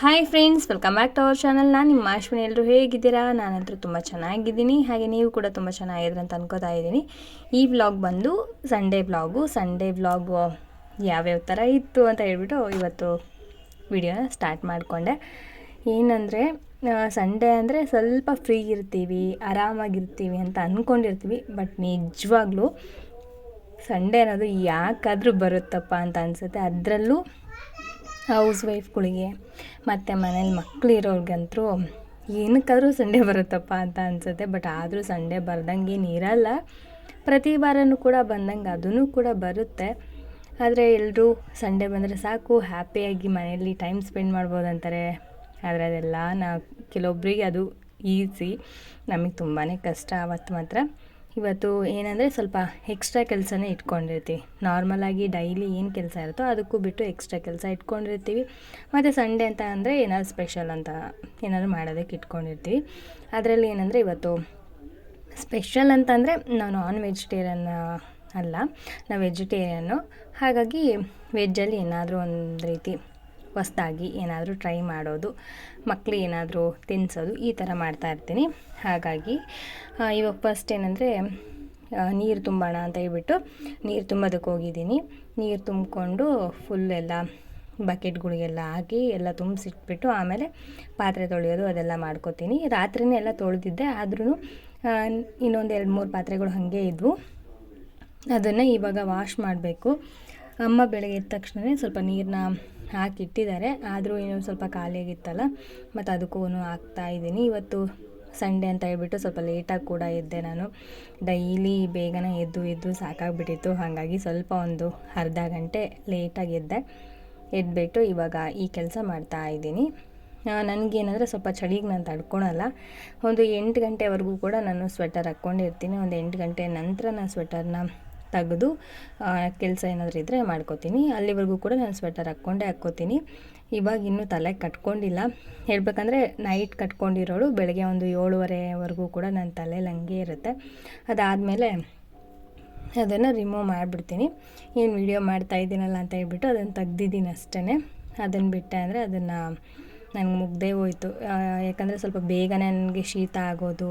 Hi friends welcome back to our channel ನಾನು ನಿಮ್ಮ ಅಶ್ವಿನಿ. ಎಲ್ಲರೂ ಹೇಗಿದ್ದೀರಾ? ನಾನಂತೂ ತುಂಬ ಚೆನ್ನಾಗಿದ್ದೀನಿ. ಹಾಗೆ ನೀವು ಕೂಡ ತುಂಬ ಚೆನ್ನಾಗಿದ್ರೆ ಅಂತ ಅನ್ಕೋತಾ ಇದ್ದೀನಿ. ಈ ವ್ಲಾಗ್ ಬಂದು ಸಂಡೇ ವ್ಲಾಗು ಸಂಡೇ ವ್ಲಾಗ್ ಯಾವ್ಯಾವ ಥರ ಇತ್ತು ಅಂತ ಹೇಳ್ಬಿಟ್ಟು ಇವತ್ತು ವಿಡಿಯೋನ ಸ್ಟಾರ್ಟ್ ಮಾಡಿಕೊಂಡೆ. ಏನಂದರೆ ಸಂಡೇ ಅಂದರೆ ಸ್ವಲ್ಪ ಫ್ರೀ ಇರ್ತೀವಿ, ಆರಾಮಾಗಿರ್ತೀವಿ ಅಂತ ಅಂದ್ಕೊಂಡಿರ್ತೀವಿ ಬಟ್ ನಿಜವಾಗ್ಲೂ ಸಂಡೇ ಅನ್ನೋದು ಯಾಕಾದರೂ ಬರುತ್ತಪ್ಪ ಅಂತ ಅನಿಸುತ್ತೆ. ಅದರಲ್ಲೂ ಹೌಸ್ ವೈಫ್ಗಳಿಗೆ ಮತ್ತು ಮನೇಲಿ ಮಕ್ಕಳಿರೋರ್ಗಂತೂ ಏನಕ್ಕಾದರೂ ಸಂಡೇ ಬರುತ್ತಪ್ಪ ಅಂತ ಅನಿಸುತ್ತೆ. ಬಟ್ ಆದರೂ ಸಂಡೇ ಬರ್ದಂಗೆ ಇರಲ್ಲ. ಪ್ರತಿ ವಾರನೂ ಕೂಡ ಬಂದಂಗೆ ಅದೂ ಕೂಡ ಬರುತ್ತೆ. ಆದರೆ ಎಲ್ಲರೂ ಸಂಡೇ ಬಂದರೆ ಸಾಕು, ಹ್ಯಾಪಿಯಾಗಿ ಮನೆಯಲ್ಲಿ ಟೈಮ್ ಸ್ಪೆಂಡ್ ಮಾಡ್ಬೋದು ಅಂತಾರೆ. ಆದರೆ ಅದೆಲ್ಲ ನಾ ಕೆಲವೊಬ್ಬರಿಗೆ ಅದು ಈಸಿ. ನಮಗೆ ತುಂಬಾ ಕಷ್ಟ ಆವತ್ತು ಮಾತ್ರ ಇವತ್ತು ಏನಂದರೆ ಸ್ವಲ್ಪ ಎಕ್ಸ್ಟ್ರಾ ಕೆಲಸನೇ ಇಟ್ಕೊಂಡಿರ್ತೀವಿ. ನಾರ್ಮಲಾಗಿ ಡೈಲಿ ಏನು ಕೆಲಸ ಇರುತ್ತೋ ಅದಕ್ಕೂ ಬಿಟ್ಟು ಎಕ್ಸ್ಟ್ರಾ ಕೆಲಸ ಇಟ್ಕೊಂಡಿರ್ತೀವಿ. ಮತ್ತು ಸಂಡೇ ಅಂತ ಅಂದರೆ ಏನಾದ್ರು ಸ್ಪೆಷಲ್ ಅಂತ ಏನಾದರೂ ಮಾಡೋದಕ್ಕೆ ಇಟ್ಕೊಂಡಿರ್ತೀವಿ. ಅದರಲ್ಲಿ ಏನಂದರೆ ಇವತ್ತು ಸ್ಪೆಷಲ್ ಅಂತಂದರೆ ನಾವು ನಾನ್ ವೆಜಿಟೇರಿಯನ್ ಅಲ್ಲ, ನಾವು ವೆಜಿಟೇರಿಯನ್ನು ಹಾಗಾಗಿ ವೆಜ್ಜಲ್ಲಿ ಏನಾದರೂ ಒಂದು ರೀತಿ ಹೊಸ್ದಾಗಿ ಏನಾದರೂ ಟ್ರೈ ಮಾಡೋದು ಮಕ್ಕಳು ಏನಾದರೂ ತಿನ್ನಿಸೋದು ಈ ಥರ ಮಾಡ್ತಾ ಇರ್ತೀನಿ. ಹಾಗಾಗಿ ಇವಾಗ ಫಸ್ಟ್ ಏನಂದರೆ ನೀರು ತುಂಬೋಣ ಅಂತ ಹೇಳ್ಬಿಟ್ಟು ನೀರು ತುಂಬೋದಕ್ಕೆ ಹೋಗಿದ್ದೀನಿ. ನೀರು ತುಂಬಿಕೊಂಡು ಫುಲ್ ಎಲ್ಲ ಬಕೆಟ್ಗಳಿಗೆಲ್ಲ ಹಾಕಿ ಎಲ್ಲ ತುಂಬಿಸಿಟ್ಬಿಟ್ಟು ಆಮೇಲೆ ಪಾತ್ರೆ ತೊಳೆಯೋದು ಅದೆಲ್ಲ ಮಾಡ್ಕೋತೀನಿ. ರಾತ್ರಿನೇ ಎಲ್ಲ ತೊಳೆದಿದ್ದೆ ಆದ್ರೂ ಇನ್ನೊಂದು ಎರಡು ಮೂರು ಪಾತ್ರೆಗಳು ಹಾಗೆ ಇದ್ವು. ಅದನ್ನು ಇವಾಗ ವಾಶ್ ಮಾಡಬೇಕು. ಅಮ್ಮ ಬೆಳಗ್ಗೆ ಎದ್ದ ತಕ್ಷಣವೇ ಸ್ವಲ್ಪ ನೀರನ್ನ ಹಾಕಿಟ್ಟಿದ್ದಾರೆ. ಆದರೂ ಇನ್ನೊಂದು ಸ್ವಲ್ಪ ಖಾಲಿಯಾಗಿತ್ತಲ್ಲ. ಮತ್ತು ಅದಕ್ಕೂ ಹಾಕ್ತಾ ಇದ್ದೀನಿ. ಇವತ್ತು ಸಂಡೇ ಅಂತ ಹೇಳ್ಬಿಟ್ಟು ಸ್ವಲ್ಪ ಲೇಟಾಗಿ ಕೂಡ ಎದ್ದೆ ನಾನು. ಡೈಲಿ ಬೇಗನೆ ಎದ್ದು ಎದ್ದು ಸಾಕಾಗ್ಬಿಟ್ಟಿತ್ತು. ಹಾಗಾಗಿ ಸ್ವಲ್ಪ ಒಂದು ಅರ್ಧ ಗಂಟೆ ಲೇಟಾಗಿ ಎದ್ದೆ. ಎದ್ಬಿಟ್ಟು ಇವಾಗ ಈ ಕೆಲಸ ಮಾಡ್ತಾ ಇದ್ದೀನಿ. ನನಗೇನಂದರೆ ಸ್ವಲ್ಪ ಚಳಿಗೆ ನಾನು ತಡ್ಕೊಳಲ್ಲ. ಒಂದು ಎಂಟು ಗಂಟೆವರೆಗೂ ಕೂಡ ನಾನು ಸ್ವೆಟರ್ ಹಾಕ್ಕೊಂಡಿರ್ತೀನಿ. ಒಂದು ಎಂಟು ಗಂಟೆ ನಂತರ ನಾನು ಸ್ವೆಟರ್ನ ತೆಗೆದು ಕೆಲಸ ಏನಾದರೂ ಇದ್ದರೆ ಮಾಡ್ಕೋತೀನಿ. ಅಲ್ಲಿವರೆಗೂ ಕೂಡ ನಾನು ಸ್ವೆಟರ್ ಹಾಕ್ಕೊಂಡೇ ಹಾಕ್ಕೋತೀನಿ. ಇವಾಗ ಇನ್ನೂ ತಲೆ ಕಟ್ಕೊಂಡಿಲ್ಲ. ಹೇಳ್ಬೇಕಂದ್ರೆ ನೈಟ್ ಕಟ್ಕೊಂಡಿರೋಳು, ಬೆಳಗ್ಗೆ ಒಂದು ಏಳುವರೆವರೆಗೂ ಕೂಡ ನನ್ನ ತಲೆ ಹಂಗೆ ಇರುತ್ತೆ. ಅದಾದಮೇಲೆ ಅದನ್ನು ರಿಮೂವ್ ಮಾಡಿಬಿಡ್ತೀನಿ. ಏನು ವಿಡಿಯೋ ಮಾಡ್ತಾ ಇದ್ದೀನಲ್ಲ ಅಂತ ಹೇಳ್ಬಿಟ್ಟು ಅದನ್ನು ತೆಗ್ದಿದ್ದೀನಿ ಅಷ್ಟೇ ಅದನ್ನು ಬಿಟ್ಟೆ ಅಂದರೆ ಅದನ್ನು ನನಗೆ ಮುಗ್ದೇ ಹೋಯಿತು. ಯಾಕಂದರೆ ಸ್ವಲ್ಪ ಬೇಗನೆ ನನಗೆ ಶೀತ ಆಗೋದು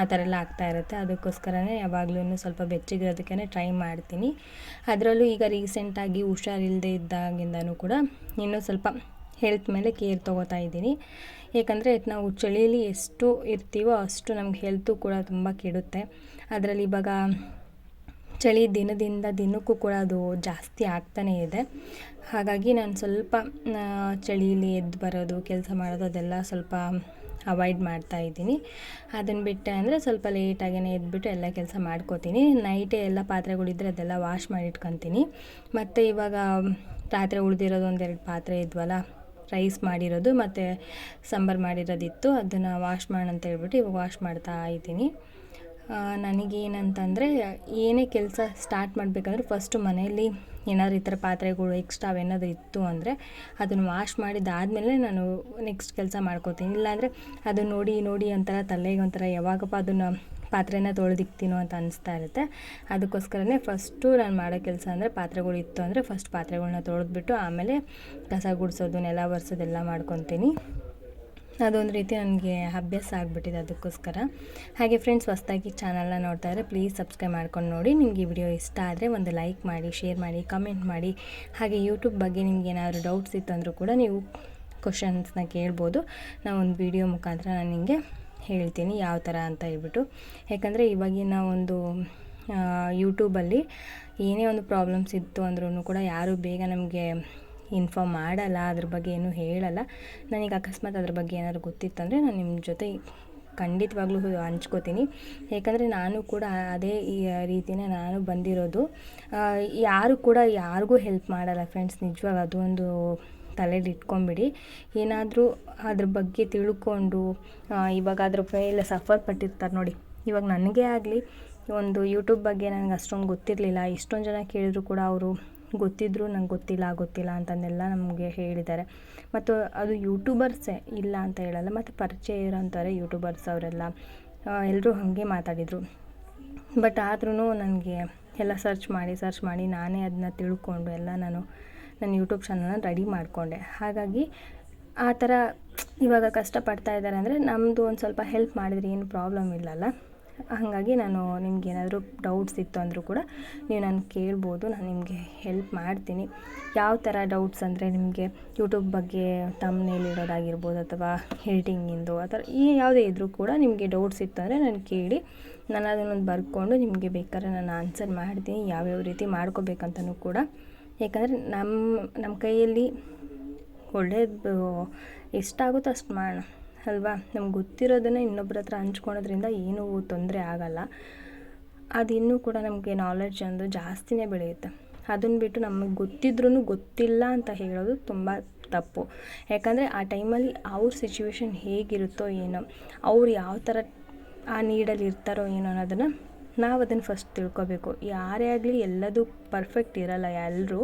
ಆ ಥರ ಎಲ್ಲ ಆಗ್ತಾ ಇರುತ್ತೆ. ಅದಕ್ಕೋಸ್ಕರನೇ ಯಾವಾಗಲೂ ಸ್ವಲ್ಪ ಬೆಚ್ಚಗಿರೋದಕ್ಕೇ ಟ್ರೈ ಮಾಡ್ತೀನಿ. ಅದರಲ್ಲೂ ಈಗ ರೀಸೆಂಟಾಗಿ ಹುಷಾರಿಲ್ಲದೆ ಇದ್ದಾಗಿಂದನೂ ಕೂಡ ಇನ್ನೂ ಸ್ವಲ್ಪ ಹೆಲ್ತ್ ಮೇಲೆ ಕೇರ್ ತೊಗೋತಾ ಇದ್ದೀನಿ. ಏಕೆಂದರೆ ನಾವು ಚಳಿಯಲ್ಲಿ ಎಷ್ಟು ಇರ್ತೀವೋ ಅಷ್ಟು ನಮ್ಗೆ ಹೆಲ್ತು ಕೂಡ ತುಂಬ ಕೆಡುತ್ತೆ. ಅದರಲ್ಲಿ ಇವಾಗ ಚಳಿ ದಿನದಿಂದ ದಿನಕ್ಕೂ ಕೂಡ ಅದು ಜಾಸ್ತಿ ಆಗ್ತಾನೇ ಇದೆ. ಹಾಗಾಗಿ ನಾನು ಸ್ವಲ್ಪ ಚಳಿಯಲ್ಲಿ ಎದ್ದು ಬರೋದು, ಕೆಲಸ ಮಾಡೋದು ಅದೆಲ್ಲ ಸ್ವಲ್ಪ ಅವಾಯ್ಡ್ ಮಾಡ್ತಾ ಇದ್ದೀನಿ. ಅದನ್ನು ಬಿಟ್ಟೆ ಅಂದರೆ ಸ್ವಲ್ಪ ಲೇಟಾಗೇ ಎದ್ಬಿಟ್ಟು ಎಲ್ಲ ಕೆಲಸ ಮಾಡ್ಕೋತೀನಿ. ನೈಟೇ ಎಲ್ಲ ಪಾತ್ರೆಗಳಿದ್ರೆ ಅದೆಲ್ಲ ವಾಶ್ ಮಾಡಿ ಇಟ್ಕೊತೀನಿ. ಮತ್ತು ಇವಾಗ ರಾತ್ರಿ ಉಳಿದಿರೋದು ಒಂದೆರಡು ಪಾತ್ರೆ ಇದ್ವಲ್ಲ ರೈಸ್ ಮಾಡಿರೋದು ಮತ್ತು ಸಾಂಬಾರು ಮಾಡಿರೋದಿತ್ತು. ಅದನ್ನು ವಾಶ್ ಅಂತ ಹೇಳ್ಬಿಟ್ಟು ಇವಾಗ ವಾಶ್ ಮಾಡ್ತಾ ಇದ್ದೀನಿ. ನನಗೇನಂತಂದರೆ ಏನೇ ಕೆಲಸ ಸ್ಟಾರ್ಟ್ ಮಾಡಬೇಕಂದ್ರೆ ಫಸ್ಟು ಮನೆಯಲ್ಲಿ ಏನಾದ್ರು ಈ ಥರ ಪಾತ್ರೆಗಳು ಎಕ್ಸ್ಟ್ರಾ ಅವೇನಾದರೂ ಇತ್ತು ಅಂದರೆ ಅದನ್ನು ವಾಶ್ ಮಾಡಿದ್ದಾದಮೇಲೆ ನಾನು ನೆಕ್ಸ್ಟ್ ಕೆಲಸ ಮಾಡ್ಕೋತೀನಿ. ಇಲ್ಲಾಂದರೆ ಅದು ನೋಡಿ ನೋಡಿ ಒಂಥರ ತಲೆಗೆ ಒಂಥರ ಯಾವಾಗಪ್ಪ ಅದನ್ನು ಪಾತ್ರೆನ ತೊಳೆದಿಕ್ತೀನೋ ಅಂತ ಅನಿಸ್ತಾ ಇರುತ್ತೆ. ಅದಕ್ಕೋಸ್ಕರನೇ ಫಸ್ಟು ನಾನು ಮಾಡೋ ಕೆಲಸ ಅಂದರೆ ಪಾತ್ರೆಗಳು ಇತ್ತು ಅಂದರೆ ಫಸ್ಟ್ ಪಾತ್ರೆಗಳನ್ನ ತೊಳೆದ್ಬಿಟ್ಟು ಆಮೇಲೆ ಕಸ ಗುಡಿಸೋದು, ನೆಲ ಒರೆಸೋದೆಲ್ಲ ಮಾಡ್ಕೊತೀನಿ. ಅದೊಂದು ರೀತಿ ನನಗೆ ಅಭ್ಯಾಸ ಆಗಿಬಿಟ್ಟಿದೆ ಅದಕ್ಕೋಸ್ಕರ. ಹಾಗೆ ಫ್ರೆಂಡ್ಸ್ ಹೊಸ್ದಾಗಿ ಚಾನಲ್ನ ನೋಡ್ತಾ ಇದ್ದರೆ ಪ್ಲೀಸ್ ಸಬ್ಸ್ಕ್ರೈಬ್ ಮಾಡ್ಕೊಂಡು ನೋಡಿ. ನಿಮಗೆ ಈ ವಿಡಿಯೋ ಇಷ್ಟ ಆದರೆ ಒಂದು ಲೈಕ್ ಮಾಡಿ ಶೇರ್ ಮಾಡಿ ಕಮೆಂಟ್ ಮಾಡಿ. ಹಾಗೆ ಯೂಟ್ಯೂಬ್ ಬಗ್ಗೆ ನಿಮ್ಗೆ ಏನಾದರೂ ಡೌಟ್ಸ್ ಇತ್ತು ಅಂದರೂ ಕೂಡ ನೀವು ಕ್ವಶನ್ಸ್ನ ಕೇಳ್ಬೋದು. ನಾವು ಒಂದು ವಿಡಿಯೋ ಮುಖಾಂತರ ನಾನು ನಿಮಗೆ ಹೇಳ್ತೀನಿ ಯಾವ ಥರ ಅಂತ ಹೇಳ್ಬಿಟ್ಟು. ಯಾಕಂದರೆ ಇವಾಗಿನ ಒಂದು ಯೂಟ್ಯೂಬಲ್ಲಿ ಏನೇ ಒಂದು ಪ್ರಾಬ್ಲಮ್ಸ್ ಇತ್ತು ಅಂದ್ರೂ ಕೂಡ ಯಾರು ಬೇಗ ನಮಗೆ ಇನ್ಫಾರ್ಮ್ ಮಾಡಲ್ಲ, ಅದ್ರ ಬಗ್ಗೆ ಏನೂ ಹೇಳಲ್ಲ. ನನಗೆ ಅಕಸ್ಮಾತ್ ಅದ್ರ ಬಗ್ಗೆ ಏನಾದ್ರು ಗೊತ್ತಿತ್ತಂದರೆ ನಾನು ನಿಮ್ಮ ಜೊತೆ ಖಂಡಿತವಾಗ್ಲೂ ಹಂಚ್ಕೋತೀನಿ. ಯಾಕಂದರೆ ನಾನು ಕೂಡ ಅದೇ ಈ ರೀತಿನೇ ನಾನು ಬಂದಿರೋದು. ಯಾರು ಕೂಡ ಯಾರಿಗೂ ಹೆಲ್ಪ್ ಮಾಡಲ್ಲ ಫ್ರೆಂಡ್ಸ್ ನಿಜವಾಗ ಒಂದು ತಲೆಯಲ್ಲಿ ಇಟ್ಕೊಂಬಿಡಿ. ಏನಾದರೂ ಅದ್ರ ಬಗ್ಗೆ ತಿಳ್ಕೊಂಡು ಇವಾಗ ಅದ್ರ ಮೇಲೆ ಸಫರ್ ಪಟ್ಟಿರ್ತಾರೆ ನೋಡಿ. ಇವಾಗ ನನಗೇ ಆಗಲಿ, ಒಂದು ಯೂಟ್ಯೂಬ್ ಬಗ್ಗೆ ನನಗೆ ಅಷ್ಟೊಂದು ಗೊತ್ತಿರಲಿಲ್ಲ. ಎಷ್ಟೊಂದು ಜನ ಕೇಳಿದ್ರು ಕೂಡ ಅವರು ಗೊತ್ತಿದ್ರು ನಂಗೆ ಗೊತ್ತಿಲ್ಲ ಗೊತ್ತಿಲ್ಲ ಅಂತಂದೆಲ್ಲ ನಮಗೆ ಹೇಳಿದ್ದಾರೆ. ಮತ್ತು ಅದು ಯೂಟ್ಯೂಬರ್ಸೇ ಇಲ್ಲ ಅಂತ ಹೇಳಲ್ಲ, ಮತ್ತು ಪರಿಚಯ ಇರೋಂಥವ್ರೆ ಯೂಟ್ಯೂಬರ್ಸ್ ಅವರೆಲ್ಲ. ಎಲ್ಲರೂ ಹಾಗೆ ಮಾತಾಡಿದರು. ಬಟ್ ಆದ್ರೂ ನನಗೆ ಎಲ್ಲ ಸರ್ಚ್ ಮಾಡಿ ಸರ್ಚ್ ಮಾಡಿ ನಾನೇ ಅದನ್ನ ತಿಳ್ಕೊಂಡು ಎಲ್ಲ ನಾನು ನನ್ನ ಯೂಟ್ಯೂಬ್ ಚಾನಲ್ನ ರೆಡಿ ಮಾಡಿಕೊಂಡೆ. ಹಾಗಾಗಿ ಆ ಥರ ಇವಾಗ ಕಷ್ಟಪಡ್ತಾ ಇದ್ದಾರೆ ಅಂದರೆ ನಮ್ಮದು ಒಂದು ಸ್ವಲ್ಪ ಹೆಲ್ಪ್ ಮಾಡಿದರೆ ಏನು ಪ್ರಾಬ್ಲಮ್ ಇಲ್ಲಲ್ಲ. ಹಾಗಾಗಿ ನಾನು ನಿಮ್ಗೆ ಏನಾದರೂ ಡೌಟ್ಸ್ ಇತ್ತು ಅಂದರೂ ಕೂಡ ನೀವು ನಾನು ಕೇಳ್ಬೋದು, ನಾನು ನಿಮಗೆ ಹೆಲ್ಪ್ ಮಾಡ್ತೀನಿ. ಯಾವ ಥರ ಡೌಟ್ಸ್ ಅಂದರೆ ನಿಮಗೆ ಯೂಟ್ಯೂಬ್ ಬಗ್ಗೆ ತಮ್ಮನೇಲಿ ಇಡೋದಾಗಿರ್ಬೋದು ಅಥವಾ ಎಡಿಟಿಂಗಿಂದು ಆ ಥರ ಈ ಯಾವುದೇ ಇದ್ದರೂ ಕೂಡ ನಿಮಗೆ ಡೌಟ್ಸ್ ಇತ್ತು ಅಂದರೆ ನಾನು ಕೇಳಿ, ನಾನು ಅದನ್ನೊಂದು ಬರ್ಕೊಂಡು ನಿಮಗೆ ಬೇಕಾದ್ರೆ ನಾನು ಆನ್ಸರ್ ಮಾಡ್ತೀನಿ, ಯಾವ್ಯಾವ ರೀತಿ ಮಾಡ್ಕೋಬೇಕಂತನೂ ಕೂಡ. ಯಾಕಂದರೆ ನಮ್ಮ ನಮ್ಮ ಕೈಯಲ್ಲಿ ಒಳ್ಳೆಯದು ಎಷ್ಟಾಗುತ್ತೋ ಅಷ್ಟು ಮಾಡೋಣ ಅಲ್ವಾ? ನಮ್ಗೆ ಗೊತ್ತಿರೋದನ್ನೇ ಇನ್ನೊಬ್ಬರ ಹತ್ರ ಹಂಚ್ಕೊಳೋದ್ರಿಂದ ಏನೂ ತೊಂದರೆ ಆಗಲ್ಲ. ಅದು ಇನ್ನೂ ಕೂಡ ನಮಗೆ ನಾಲೆಡ್ಜ್ ಒಂದು ಜಾಸ್ತಿನೇ ಬೆಳೆಯುತ್ತೆ. ಅದನ್ನು ಬಿಟ್ಟು ನಮಗೆ ಗೊತ್ತಿದ್ರೂ ಗೊತ್ತಿಲ್ಲ ಅಂತ ಹೇಳೋದು ತುಂಬ ತಪ್ಪು. ಯಾಕಂದರೆ ಆ ಟೈಮಲ್ಲಿ ಅವ್ರ ಸಿಚುವೇಶನ್ ಹೇಗಿರುತ್ತೋ ಏನೋ, ಅವ್ರು ಯಾವ ಥರ ಆ ನೀಡಲ್ಲಿ ಇರ್ತಾರೋ ಏನೋ ಅನ್ನೋದನ್ನು ನಾವು ಅದನ್ನು ಫಸ್ಟ್ ತಿಳ್ಕೊಬೇಕು. ಯಾರೇ ಆಗಲಿ ಎಲ್ಲದೂ ಪರ್ಫೆಕ್ಟ್ ಇರಲ್ಲ ಎಲ್ಲರೂ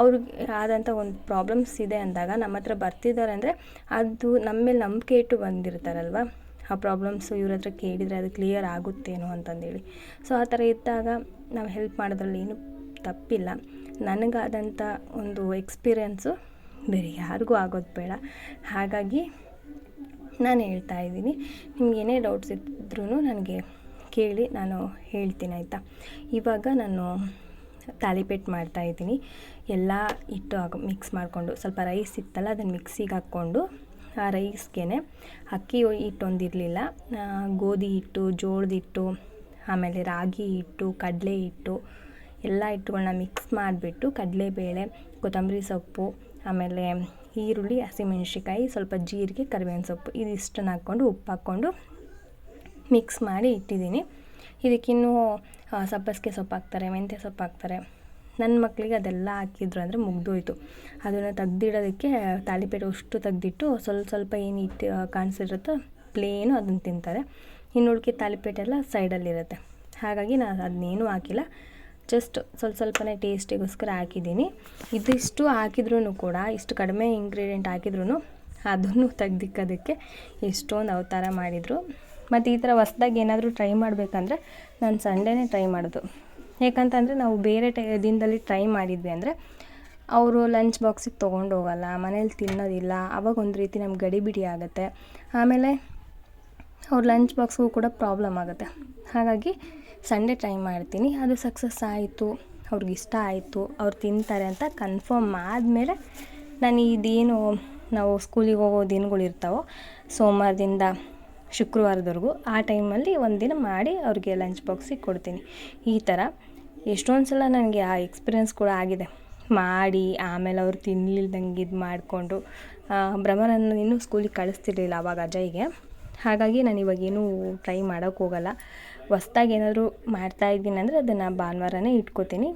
ಅವ್ರಿಗೆ ಆದಂಥ ಒಂದು ಪ್ರಾಬ್ಲಮ್ಸ್ ಇದೆ ಅಂದಾಗ ನಮ್ಮ ಹತ್ರ ಬರ್ತಿದ್ದಾರೆ ಅಂದರೆ ಅದು ನಮ್ಮ ಮೇಲೆ ನಂಬಿಕೆ ಇಟ್ಟು ಬಂದಿರ್ತಾರಲ್ವ? ಆ ಪ್ರಾಬ್ಲಮ್ಸು ಇವ್ರ ಹತ್ರ ಕೇಳಿದರೆ ಅದು ಕ್ಲಿಯರ್ ಆಗುತ್ತೇನೋ ಅಂತಂದೇಳಿ. ಸೊ ಆ ಥರ ಇದ್ದಾಗ ನಾವು ಹೆಲ್ಪ್ ಮಾಡೋದ್ರಲ್ಲಿ ಏನು ತಪ್ಪಿಲ್ಲ. ನನಗಾದಂಥ ಒಂದು ಎಕ್ಸ್ಪೀರಿಯೆನ್ಸು ಬೇರೆ ಯಾರಿಗೂ ಆಗೋದು ಬೇಡ. ಹಾಗಾಗಿ ನಾನು ಹೇಳ್ತಾ ಇದ್ದೀನಿ. ನಿಮ್ಗೆ ಏನೇ ಡೌಟ್ಸ್ ಇದ್ರೂ ನನಗೆ ಕೇಳಿ ನಾನು ಹೇಳ್ತೀನಿ, ಆಯಿತಾ? ಇವಾಗ ನಾನು ತಾಲಿಪೇಟ್ ಮಾಡ್ತಾಯಿದ್ದೀನಿ ಎಲ್ಲ ಹಿಟ್ಟು ಹಾಕಿ ಮಿಕ್ಸ್ ಮಾಡಿಕೊಂಡು, ಸ್ವಲ್ಪ ರೈಸ್ ಇತ್ತಲ್ಲ, ಅದನ್ನು ಮಿಕ್ಸಿಗೆ ಹಾಕ್ಕೊಂಡು, ಆ ರೈಸ್ಗೆ ಅಕ್ಕಿ ಹಿಟ್ಟು ಒಂದಿರಲಿಲ್ಲ ಗೋಧಿ ಹಿಟ್ಟು, ಜೋಳದ ಹಿಟ್ಟು, ಆಮೇಲೆ ರಾಗಿ ಹಿಟ್ಟು, ಕಡಲೆ ಹಿಟ್ಟು, ಎಲ್ಲ ಹಿಟ್ಟುಗಳನ್ನ ಮಿಕ್ಸ್ ಮಾಡಿಬಿಟ್ಟು ಕಡಲೆಬೇಳೆ, ಕೊತ್ತಂಬರಿ ಸೊಪ್ಪು, ಆಮೇಲೆ ಈರುಳ್ಳಿ ಹಸಿಮೆಣ್ಸಿಕಾಯಿ ಸ್ವಲ್ಪ ಜೀರಿಗೆ, ಕರಿಬೇವಿನ ಸೊಪ್ಪು, ಇದಿಷ್ಟನ್ನು ಹಾಕ್ಕೊಂಡು ಉಪ್ಪು ಹಾಕ್ಕೊಂಡು ಮಿಕ್ಸ್ ಮಾಡಿ ಇಟ್ಟಿದ್ದೀನಿ. ಇದಕ್ಕಿನ್ನೂ ಸಬ್ಬಸಿಗೆ ಸೊಪ್ಪು ಹಾಕ್ತಾರೆ, ಮೆಂತ್ಯ ಸೊಪ್ಪು ಹಾಕ್ತಾರೆ. ನನ್ನ ಮಕ್ಕಳಿಗೆ ಅದೆಲ್ಲ ಹಾಕಿದ್ರು ಅಂದರೆ ಮುಗ್ದೋಯ್ತು. ಅದನ್ನು ತೆಗ್ದಿಡೋದಕ್ಕೆ ತಾಳಿಪೇಟೆ ಅಷ್ಟು ತೆಗ್ದಿಟ್ಟು ಸ್ವಲ್ಪ ಸ್ವಲ್ಪ ಏನು ಇಟ್ಟು ಕಾಣಿಸಿರುತ್ತೋ ಪ್ಲೇನು ಅದನ್ನು ತಿಂತಾರೆ. ಇನ್ನು ಉಳ್ಕೆ ತಾಲಿಪೇಟೆಲ್ಲ ಸೈಡಲ್ಲಿರುತ್ತೆ ಹಾಗಾಗಿ ನಾನು ಅದನ್ನೇನು ಹಾಕಿಲ್ಲ. ಜಸ್ಟ್ ಸ್ವಲ್ಪ ಸ್ವಲ್ಪನೇ ಟೇಸ್ಟಿಗೋಸ್ಕರ ಹಾಕಿದ್ದೀನಿ. ಇದಿಷ್ಟು ಹಾಕಿದ್ರೂ ಕೂಡ, ಇಷ್ಟು ಕಡಿಮೆ ಇಂಗ್ರೀಡಿಯೆಂಟ್ ಹಾಕಿದ್ರೂ ಅದನ್ನು ತೆಗ್ದಿಕ್ಕೋದಕ್ಕೆ ಎಷ್ಟೊಂದು ಅವತಾರ ಮಾಡಿದರು. ಮತ್ತು ಈ ಥರ ಹೊಸ್ದಾಗಿ ಏನಾದರೂ ಟ್ರೈ ಮಾಡಬೇಕಂದ್ರೆ ನಾನು ಸಂಡೇನೇ ಟ್ರೈ ಮಾಡೋದು. ಯಾಕಂತಂದರೆ ನಾವು ಬೇರೆ ಟೈ, ದಿನದಲ್ಲಿ ಟ್ರೈ ಮಾಡಿದ್ವಿ ಅಂದರೆ ಅವರು ಲಂಚ್ ಬಾಕ್ಸಿಗೆ ತೊಗೊಂಡು ಹೋಗಲ್ಲ, ಮನೇಲಿ ತಿನ್ನೋದಿಲ್ಲ, ಅವಾಗ ಒಂದು ರೀತಿ ನಮ್ಗೆ ಗಡಿಬಿಡಿ ಆಗುತ್ತೆ. ಆಮೇಲೆ ಅವ್ರ ಲಂಚ್ ಬಾಕ್ಸ್ಗೂ ಕೂಡ ಪ್ರಾಬ್ಲಮ್ ಆಗುತ್ತೆ. ಹಾಗಾಗಿ ಸಂಡೇ ಟ್ರೈ ಮಾಡ್ತೀನಿ. ಅದು ಸಕ್ಸಸ್ ಆಯಿತು, ಅವ್ರಿಗೆ ಇಷ್ಟ ಆಯಿತು, ಅವ್ರು ತಿಂತಾರೆ ಅಂತ ಕನ್ಫರ್ಮ್ ಆದಮೇಲೆ ನಾನು ಇದೇನು ನಾವು ಸ್ಕೂಲಿಗೆ ಹೋಗೋ ದಿನಗಳಿರ್ತಾವೋ ಸೋಮವಾರದಿಂದ ಶುಕ್ರವಾರದವರೆಗೂ ಆ ಟೈಮಲ್ಲಿ ಒಂದಿನ ಮಾಡಿ ಅವ್ರಿಗೆ ಲಂಚ್ ಬಾಕ್ಸಿಗೆ ಕೊಡ್ತೀನಿ. ಈ ಥರ ಎಷ್ಟೊಂದು ಸಲ ನನಗೆ ಆ ಎಕ್ಸ್ಪೀರಿಯೆನ್ಸ್ ಕೂಡ ಆಗಿದೆ. ಮಾಡಿ, ಆಮೇಲೆ ಅವ್ರು ತಿನ್ನಲಿಲ್ದಂಗೆ ಇದು ಮಾಡಿಕೊಂಡು ಭ್ರಮರನ್ನು ಇನ್ನೂ ಸ್ಕೂಲಿಗೆ ಕಳಿಸ್ತಿರ್ಲಿಲ್ಲ ಆವಾಗ ಅಜಯ್ಗೆ. ಹಾಗಾಗಿ ನಾನು ಇವಾಗ ಏನೂ ಟ್ರೈ ಮಾಡೋಕ್ಕೆ ಹೋಗಲ್ಲ. ಹೊಸ್ದಾಗಿ ಏನಾದರೂ ಮಾಡ್ತಾಯಿದ್ದೀನಿ ಅಂದರೆ ಅದನ್ನು ಭಾನುವಾರನೇ ಇಟ್ಕೋತೀನಿ.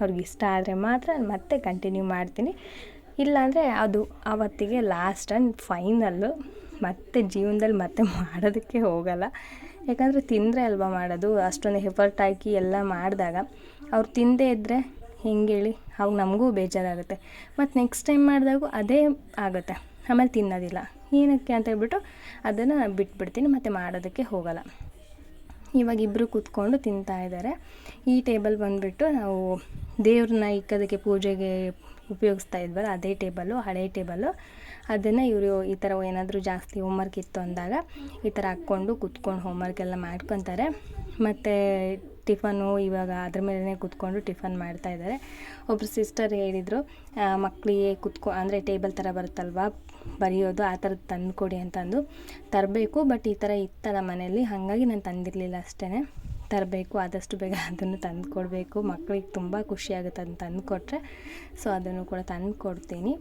ಅವ್ರಿಗೆ ಇಷ್ಟ ಆದರೆ ಮಾತ್ರ ಮತ್ತೆ ಕಂಟಿನ್ಯೂ ಮಾಡ್ತೀನಿ. ಇಲ್ಲಾಂದರೆ ಅದು ಆವತ್ತಿಗೆ ಲಾಸ್ಟ್ ಆ್ಯಂಡ್ ಫೈನಲ್ಲು ಮತ್ತೆ ಜೀವನದಲ್ಲಿ ಮತ್ತೆ ಮಾಡೋದಕ್ಕೆ ಹೋಗಲ್ಲ. ಯಾಕಂದರೆ ತಿಂದರೆ ಅಲ್ವಾ ಮಾಡೋದು? ಅಷ್ಟೊಂದು ಎಫರ್ಟ್ ಹಾಕಿ ಎಲ್ಲ ಮಾಡಿದಾಗ ಅವ್ರು ತಿಂದೇ ಇದ್ದರೆ ಹೇಳಿ ಅವಾಗ ನಮಗೂ ಬೇಜಾರಾಗುತ್ತೆ. ಮತ್ತು ನೆಕ್ಸ್ಟ್ ಟೈಮ್ ಮಾಡಿದಾಗೂ ಅದೇ ಆಗುತ್ತೆ. ಆಮೇಲೆ ತಿನ್ನೋದಿಲ್ಲ. ಏನಕ್ಕೆ ಅಂತ ಹೇಳ್ಬಿಟ್ಟು ಅದನ್ನು ಬಿಟ್ಬಿಡ್ತೀನಿ, ಮತ್ತು ಮಾಡೋದಕ್ಕೆ ಹೋಗಲ್ಲ. ಇವಾಗ ಇಬ್ಬರು ಕೂತ್ಕೊಂಡು ತಿಂತಾ ಇದ್ದಾರೆ ಈ ಟೇಬಲ್ ಬಂದುಬಿಟ್ಟು ನಾವು ದೇವ್ರನ್ನ ಇಕ್ಕೋದಕ್ಕೆ ಪೂಜೆಗೆ ಉಪಯೋಗಿಸ್ತಾ ಇದ್ವಲ್ಲ, ಅದೇ ಟೇಬಲ್ಲು ಹಳೆ ಟೇಬಲ್ಲು ಅದನ್ನು ಇವರು ಈ ಥರ ಏನಾದರೂ ಜಾಸ್ತಿ ಹೋಮ್ವರ್ಕ್ ಇತ್ತು ಅಂದಾಗ ಈ ಥರ ಹಾಕ್ಕೊಂಡು ಕುತ್ಕೊಂಡು ಹೋಮ್ವರ್ಕ್ ಎಲ್ಲ ಮಾಡ್ಕೊತಾರೆ. ಮತ್ತು ಟಿಫನು ಇವಾಗ ಅದ್ರ ಮೇಲೇ ಕುತ್ಕೊಂಡು ಟಿಫನ್ ಮಾಡ್ತಾಯಿದ್ದಾರೆ ಒಬ್ಬರು ಸಿಸ್ಟರ್ ಹೇಳಿದರು ಮಕ್ಕಳಿಗೆ ಕುತ್ಕೊ, ಅಂದರೆ ಟೇಬಲ್ ಥರ ಬರುತ್ತಲ್ವ, ಬರೆಯೋದು ಆ ಥರದ್ದು ತಂದು ಕೊಡಿ ಅಂತಂದು. ತರಬೇಕು ಬಟ್ ಈ ಥರ ಇತ್ತಲ್ಲ ಮನೆಯಲ್ಲಿ, ಹಾಗಾಗಿ ನಾನು ತಂದಿರಲಿಲ್ಲ ಅಷ್ಟೇ ತರಬೇಕು, ಆದಷ್ಟು ಬೇಗ ಅದನ್ನು ತಂದು ಕೊಡಬೇಕು ಮಕ್ಕಳಿಗೆ ತುಂಬ ಖುಷಿಯಾಗುತ್ತೆ ಅದನ್ನು ತಂದು ಕೊಟ್ಟರೆ ಸೊ ಅದನ್ನು ಕೂಡ ತಂದು ಕೊಡ್ತೀನಿ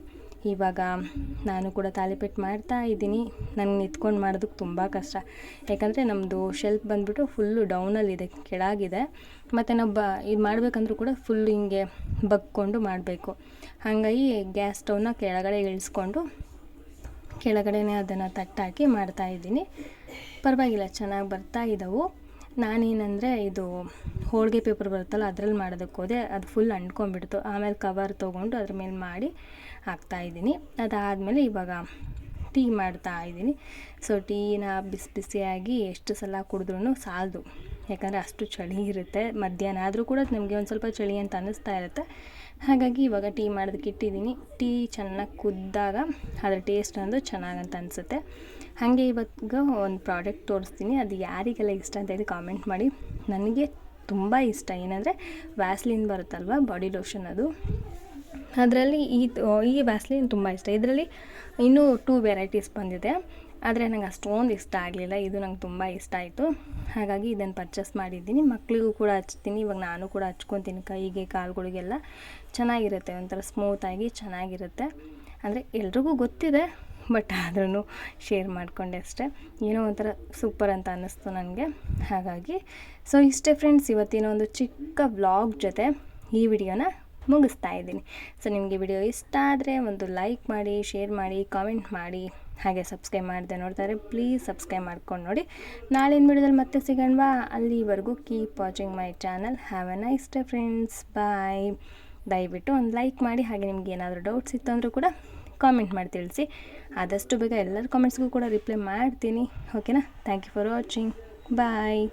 ಇವಾಗ ನಾನು ಕೂಡ ತಾಲಿಪೇಟ್ ಮಾಡ್ತಾ ಇದ್ದೀನಿ. ನನಗೆ ನಿಂತ್ಕೊಂಡು ಮಾಡೋದಕ್ಕೆ ತುಂಬ ಕಷ್ಟ. ಯಾಕಂದರೆ ನಮ್ಮದು ಶೆಲ್ಫ್ ಬಂದುಬಿಟ್ಟು ಫುಲ್ಲು ಡೌನಲ್ಲಿದೆ ಕೆಳಗಿದೆ. ಮತ್ತು ನಾವು ಬ, ಇದು ಮಾಡಬೇಕಂದ್ರೂ ಕೂಡ ಫುಲ್ ಹಿಂಗೆ ಬಗ್ಕೊಂಡು ಮಾಡಬೇಕು. ಹಾಗಾಗಿ ಗ್ಯಾಸ್ ಸ್ಟವ್ನ ಕೆಳಗಡೆ ಇಳಿಸ್ಕೊಂಡು ಕೆಳಗಡೆನೇ ಅದನ್ನು ತಟ್ಟಾಕಿ ಮಾಡ್ತಾಯಿದ್ದೀನಿ ಪರವಾಗಿಲ್ಲ, ಚೆನ್ನಾಗಿ ಬರ್ತಾ ಇದ್ದವು ನಾನೇನಂದರೆ ಇದು ಹೋಳಿಗೆ ಪೇಪರ್ ಬರುತ್ತಲ್ಲ, ಅದ್ರಲ್ಲಿ ಮಾಡೋದಕ್ಕೆ ಹೋದೆ. ಅದು ಫುಲ್ ಅಂಟ್ಕೊಂಡ್ಬಿಡ್ತು. ಆಮೇಲೆ ಕವರ್ ತೊಗೊಂಡು ಅದ್ರ ಮೇಲೆ ಮಾಡಿ ಹಾಕ್ತಾಯಿದ್ದೀನಿ ಅದಾದಮೇಲೆ ಇವಾಗ ಟೀ ಮಾಡ್ತಾ ಇದ್ದೀನಿ. ಸೊ ಟೀನ ಬಿಸಿ ಬಿಸಿಯಾಗಿ ಎಷ್ಟು ಸಲ ಕುಡಿದ್ರೂ ಸಾಲದು. ಯಾಕಂದರೆ ಅಷ್ಟು ಚಳಿ ಇರುತ್ತೆ. ಮಧ್ಯಾಹ್ನ ಆದರೂ ಕೂಡ ನಮಗೆ ಒಂದು ಸ್ವಲ್ಪ ಚಳಿ ಅಂತ ಅನ್ನಿಸ್ತಾ ಇರುತ್ತೆ. ಹಾಗಾಗಿ ಇವಾಗ ಟೀ ಮಾಡೋದಕ್ಕೆ ಇಟ್ಟಿದ್ದೀನಿ. ಟೀ ಚೆನ್ನಾಗಿ ಕುದ್ದಾಗ ಅದರ ಟೇಸ್ಟ್ ಅನ್ನೋದು ಚೆನ್ನಾಗಂತ ಅನಿಸುತ್ತೆ. ಹಾಗೆ ಇವಾಗ ಒಂದು ಪ್ರಾಡಕ್ಟ್ ತೋರಿಸ್ತೀನಿ. ಅದು ಯಾರಿಗೆಲ್ಲ ಇಷ್ಟ ಅಂತ ಹೇಳಿ ಕಾಮೆಂಟ್ ಮಾಡಿ. ನನಗೆ ತುಂಬ ಇಷ್ಟ. ಏನಂದರೆ ವ್ಯಾಸ್ಲಿನ್ ಬರುತ್ತಲ್ವ? ಬಾಡಿ ಲೋಷನ್ ಅದು. ಅದರಲ್ಲಿ ಈ ಈ ವ್ಯಾಸ್ಲಿನ್ ತುಂಬ ಇಷ್ಟ. ಇದರಲ್ಲಿ ಇನ್ನೂ ಟೂ ವೆರೈಟೀಸ್ ಬಂದಿದೆ. ಆದರೆ ನಂಗೆ ಅಷ್ಟೊಂದು ಇಷ್ಟ ಆಗಲಿಲ್ಲ. ಇದು ನಂಗೆ ತುಂಬ ಇಷ್ಟ ಆಯಿತು. ಹಾಗಾಗಿ ಇದನ್ನು ಪರ್ಚೇಸ್ ಮಾಡಿದ್ದೀನಿ. ಮಕ್ಕಳಿಗೂ ಕೂಡ ಹಚ್ತೀನಿ. ಇವಾಗ ನಾನು ಕೂಡ ಹಚ್ಕೊತೀನಿ. ಕೈಗೆ, ಕಾಲುಗಳಿಗೆಲ್ಲ ಚೆನ್ನಾಗಿರುತ್ತೆ. ಒಂಥರ ಸ್ಮೂತಾಗಿ ಚೆನ್ನಾಗಿರುತ್ತೆ. ಅಂದರೆ ಎಲ್ರಿಗೂ ಗೊತ್ತಿದೆ. ಬಟ್ ಆದ್ರೂ ಶೇರ್ ಮಾಡಿಕೊಂಡೆ ಅಷ್ಟೇ. ಏನೋ ಒಂಥರ ಸೂಪರ್ ಅಂತ ಅನ್ನಿಸ್ತು ನನಗೆ. ಹಾಗಾಗಿ ಸೊ ಇಷ್ಟೇ ಫ್ರೆಂಡ್ಸ್ ಇವತ್ತಿನ ಒಂದು ಚಿಕ್ಕ ವ್ಲಾಗ್ ಜೊತೆ ಈ ವಿಡಿಯೋನ ಮುಗಿಸ್ತಾ ಇದ್ದೀನಿ. ಸೊ ನಿಮಗೆ ವಿಡಿಯೋ ಇಷ್ಟ ಆದರೆ ಒಂದು ಲೈಕ್ ಮಾಡಿ ಶೇರ್ ಮಾಡಿ ಕಾಮೆಂಟ್ ಮಾಡಿ, ಹಾಗೆ ಸಬ್ಸ್ಕ್ರೈಬ್ ಮಾಡಿದೆ ನೋಡ್ತಾರೆ ಪ್ಲೀಸ್ ಸಬ್ಸ್ಕ್ರೈಬ್ ಮಾಡ್ಕೊಂಡು ನೋಡಿ. ನಾಳಿನ ವಿಡಿಯೋದಲ್ಲಿ ಮತ್ತೆ ಸಿಗೋಣವಾ ಅಲ್ಲಿವರೆಗೂ keep watching my channel have a nice day friends bye ದಯವಿಟ್ಟು ಒಂದು ಲೈಕ್ ಮಾಡಿ, ಹಾಗೆ ನಿಮ್ಗೆ ಏನಾದರೂ ಡೌಟ್ಸ್ ಇತ್ತು ಅಂದರೂ ಕೂಡ ಕಾಮೆಂಟ್ ಮಾಡಿ ತಿಳಿಸಿ ಆದಷ್ಟು ಬೇಗ ಎಲ್ಲರ ಕಾಮೆಂಟ್ಸ್ಗೂ ಕೂಡ ರಿಪ್ಲೈ ಮಾಡ್ತೀನಿ. ಓಕೆನಾ thank you for watching bye